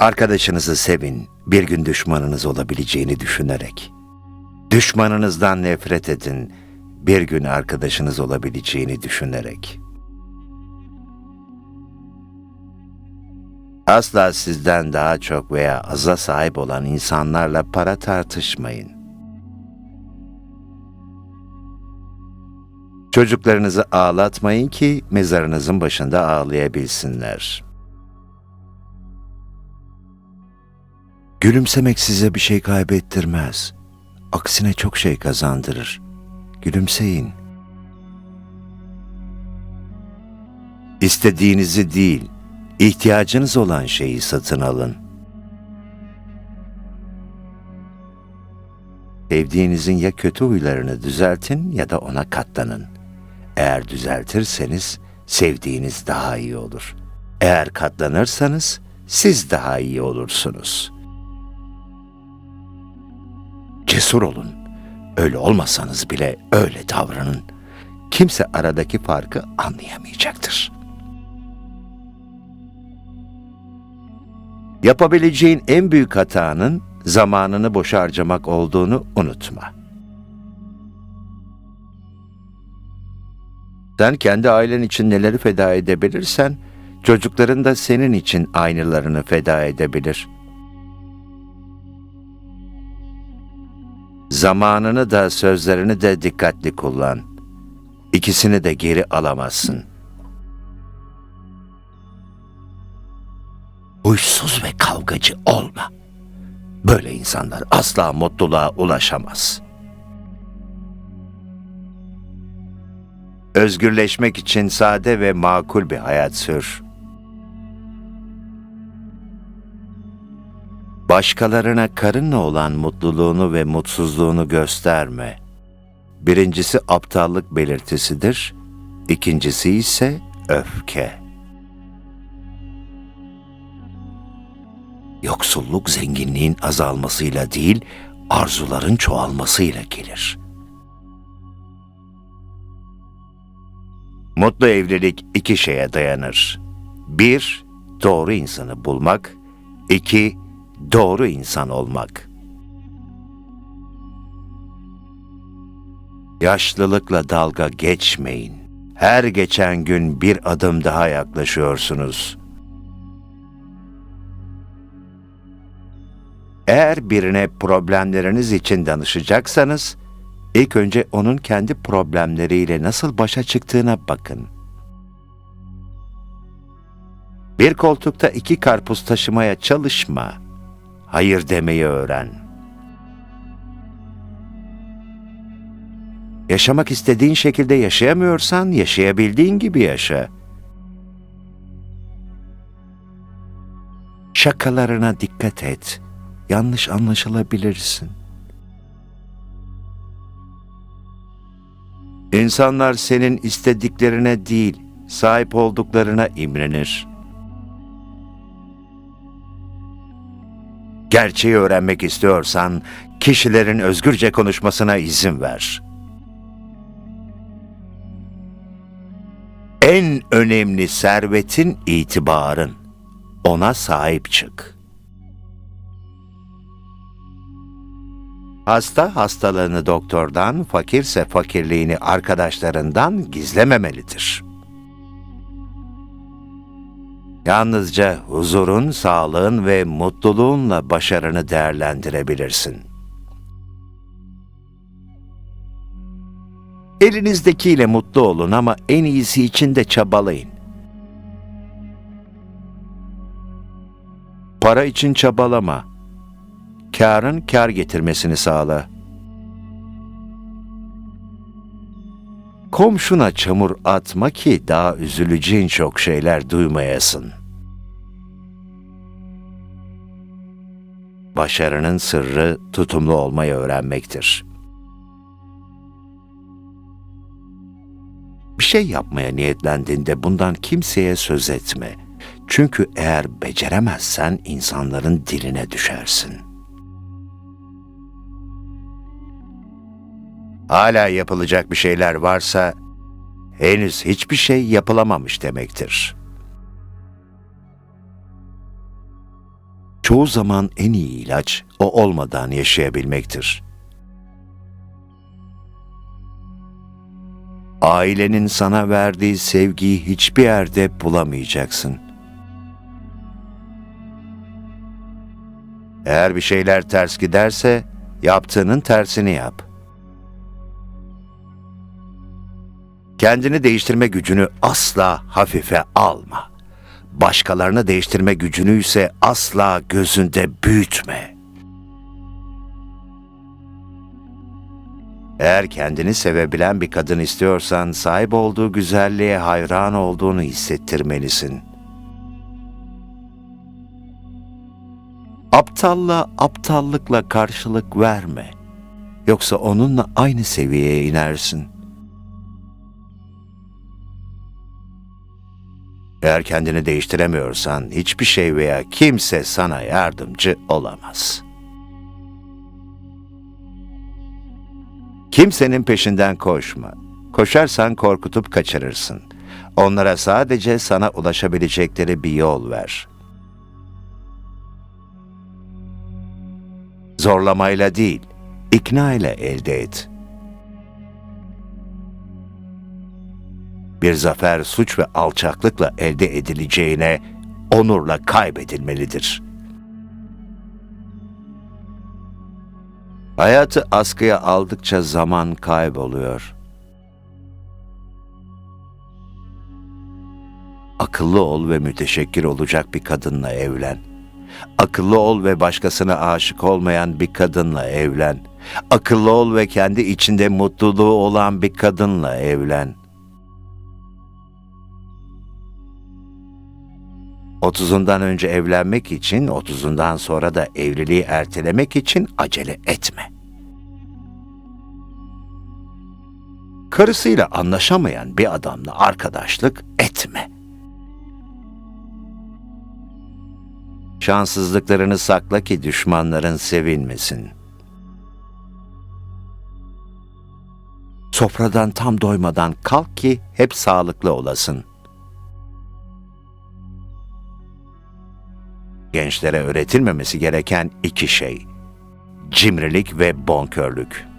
Arkadaşınızı sevin, bir gün düşmanınız olabileceğini düşünerek. Düşmanınızdan nefret edin, bir gün arkadaşınız olabileceğini düşünerek. Asla sizden daha çok veya aza sahip olan insanlarla para tartışmayın. Çocuklarınızı ağlatmayın ki mezarınızın başında ağlayabilsinler. Gülümsemek size bir şey kaybettirmez. Aksine çok şey kazandırır. Gülümseyin. İstediğinizi değil, ihtiyacınız olan şeyi satın alın. Sevdiğinizin ya kötü huylarını düzeltin ya da ona katlanın. Eğer düzeltirseniz sevdiğiniz daha iyi olur. Eğer katlanırsanız siz daha iyi olursunuz. Cesur olun. Öyle olmasanız bile öyle davranın. Kimse aradaki farkı anlayamayacaktır. Yapabileceğin en büyük hatanın zamanını boş harcamak olduğunu unutma. Sen kendi ailen için neleri feda edebilirsen, çocukların da senin için aynılarını feda edebilir. Zamanını da sözlerini de dikkatli kullan. İkisini de geri alamazsın. Huysuz ve kavgacı olma. Böyle insanlar asla mutluluğa ulaşamaz. Özgürleşmek için sade ve makul bir hayat sür. Başkalarına karınla olan mutluluğunu ve mutsuzluğunu gösterme. Birincisi aptallık belirtisidir, ikincisi ise öfke. Yoksulluk zenginliğin azalmasıyla değil, arzuların çoğalmasıyla gelir. Mutlu evlilik iki şeye dayanır. Bir, doğru insanı bulmak. iki doğru insan olmak. Yaşlılıkla dalga geçmeyin. Her geçen gün bir adım daha yaklaşıyorsunuz. Eğer birine problemleriniz için danışacaksanız, ilk önce onun kendi problemleriyle nasıl başa çıktığına bakın. Bir koltukta iki karpuz taşımaya çalışma. Hayır demeyi öğren. Yaşamak istediğin şekilde yaşayamıyorsan yaşayabildiğin gibi yaşa. Şakalarına dikkat et. Yanlış anlaşılabilirsin. İnsanlar senin istediklerine değil, sahip olduklarına imrenir. Gerçeği öğrenmek istiyorsan kişilerin özgürce konuşmasına izin ver. En önemli servetin itibarın. Ona sahip çık. Hasta hastalığını doktordan, fakirse fakirliğini arkadaşlarından gizlememelidir. Yalnızca huzurun, sağlığın ve mutluluğunla başarını değerlendirebilirsin. Elinizdekiyle mutlu olun ama en iyisi için de çabalayın. Para için çabalama. Kârın kâr getirmesini sağla. Komşuna çamur atma ki daha üzüleceğin çok şeyler duymayasın. Başarının sırrı tutumlu olmayı öğrenmektir. Bir şey yapmaya niyetlendiğinde bundan kimseye söz etme. Çünkü eğer beceremezsen insanların diline düşersin. Hala yapılacak bir şeyler varsa henüz hiçbir şey yapılamamış demektir. Çoğu zaman en iyi ilaç o olmadan yaşayabilmektir. Ailenin sana verdiği sevgiyi hiçbir yerde bulamayacaksın. Eğer bir şeyler ters giderse yaptığının tersini yap. Kendini değiştirme gücünü asla hafife alma. Başkalarını değiştirme gücünü ise asla gözünde büyütme. Eğer kendini sevebilen bir kadın istiyorsan sahip olduğu güzelliğe hayran olduğunu hissettirmelisin. Aptalla aptallıkla karşılık verme. Yoksa onunla aynı seviyeye inersin. Eğer kendini değiştiremiyorsan hiçbir şey veya kimse sana yardımcı olamaz. Kimsenin peşinden koşma. Koşarsan korkutup kaçırırsın. Onlara sadece sana ulaşabilecekleri bir yol ver. Zorlamayla değil, ikna ile elde et. Bir zafer suç ve alçaklıkla elde edileceğine onurla kaybedilmelidir. Hayatı askıya aldıkça zaman kayboluyor. Akıllı ol ve müteşekkir olacak bir kadınla evlen. Akıllı ol ve başkasına aşık olmayan bir kadınla evlen. Akıllı ol ve kendi içinde mutluluğu olan bir kadınla evlen. 30'undan önce evlenmek için, 30'undan sonra da evliliği ertelemek için acele etme. Karısıyla anlaşamayan bir adamla arkadaşlık etme. Şanssızlıklarını sakla ki düşmanların sevinmesin. Sofradan tam doymadan kalk ki hep sağlıklı olasın.'' Gençlere öğretilmemesi gereken iki şey. Cimrilik ve bonkörlük.